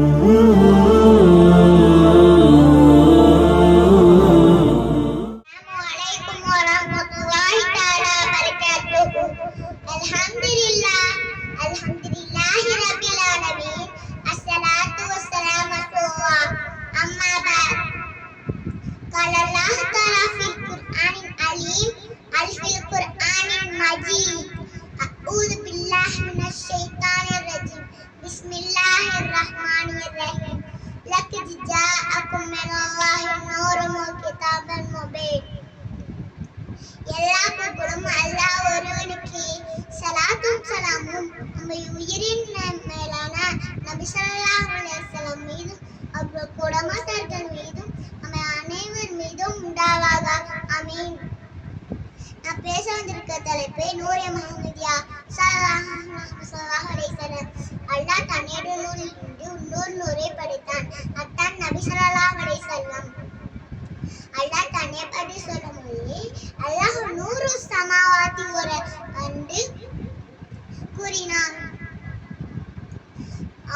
Ooh. நம்ம உயிரின் மேலான நபி ஸல்லல்லாஹு அலைஹி மீதும் அவர்கள் குடும்பத்தார்கள் மீதும் நம்ம அனைவர் மீதும் உண்டாவாக. அமீன் நான் பேச வந்திருக்க தலைப்பு நூறு முகமதியா ஸல்லல்லாஹு அலைஹி வஸல்லம். அல்லாஹ் தன்னுடைய நூலில் இருந்து இன்னொரு நூறை படித்தான். அத்தான் நபி ஸல்லல்லாஹு அலைஹி செல்லம் அல்லாஹ் தன்னை பற்றி சொல்லும்போது அல்லாஹ் நூறு சமாவாத்தி ஒரு கண்டு கூறினான்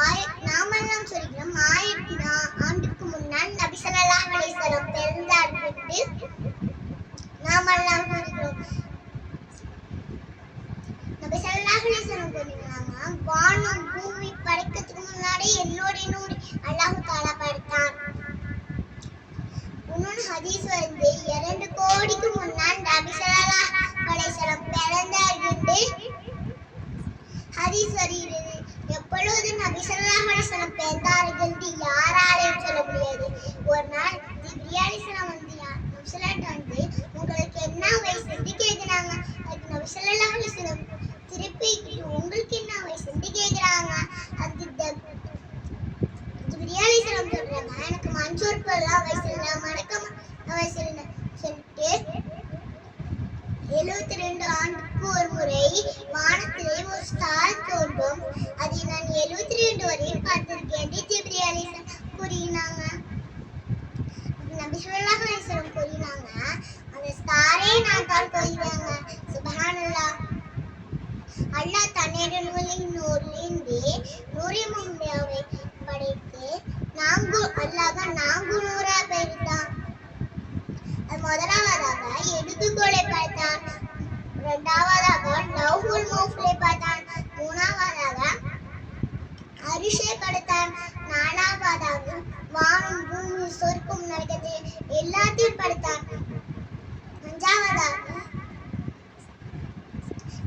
ஆய- நாமெல்லாம் சொல்கிறோம் ஆயிரத்தி நா- ஆண்டுக்கு முன்னால் நபி ஸல்லல்லாஹு அலைஹி வஸல்லம் பிறந்தார் என்று நாமெல்லாம் கூறுகிறோம் நபி ஸல்லல்லாஹு அலைஹி வஸல்லம் கூறினாங்க வானம் பூமி படைக்கிறதுக்கு முன்னாடி என்னோட நூறு அல்லாஹு தாலா படைத்தான் இன்னொன்று ஹதீஸ் வந்து இரண்டு கோடிக்கு முன்னால் நபி ஸல்லல்லாஹு அலைஹி பிறந்தார் என்று ஹதீஸ் வருகிறது எப்பொழுது நபி ஸல்லல்லாஹு அலைஹி பிறந்தார்கள்? யார் மஞ்சூர் எழுபத்தி ரெண்டு ஆண்டுக்கு ஒரு முறை வானத்திலே ஒரு ஸ்டார் தோன்றும். அதை நான் எழுபத்தி ரெண்டு வரையும் பார்த்திருக்கேன். ஜிப்ரியாலி கூறினாங்க. நபி கூறினாங்க. அந்த ஸ்டாரே நான் தான் அல்லாஹ் தன்னுடைய நூலின் நூலின்றி நூறி மும்மையாவை நான்கு அல்லாஹ் நான்கு நூறா பெய்தான் முதலாவதாக எழுதுகோலை பார்த்தான். இரண்டாவதாக லவ்ஹுல் மௌஃபுலை பார்த்தான். மூணாவதாக அரிஷை படைத்தான். நாலாவதாக வானம் பூமி சொர்க்கம் நரகத்தை எல்லாத்தையும் படைத்தான். அஞ்சாவதாக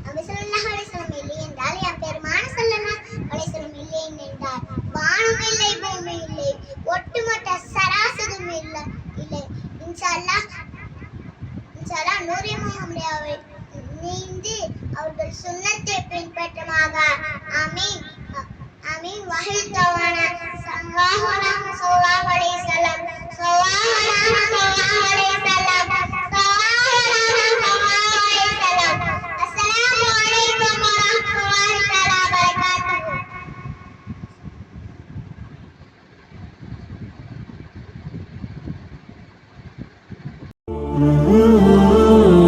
நபி ஸல்லல்லாஹு அலைஹி வஸல்லம் இல்லை என்றால் என் பெருமான சொல்லலாம் அலைஹி வஸல்லம் இல்லை என்றார். வானம் இல்லை பூமி இல்லை ஒட்டுமொத்த சராசரும் இல்லை. இல்லை. இன்சாலா அல்லாஹ் இன்ஷா அல்லாஹ் நூரி நீந்து அவர்கள் சுன்னத்தை பின்பற்றமாக. அமீன் அமீன் வகை தவான. Ooh.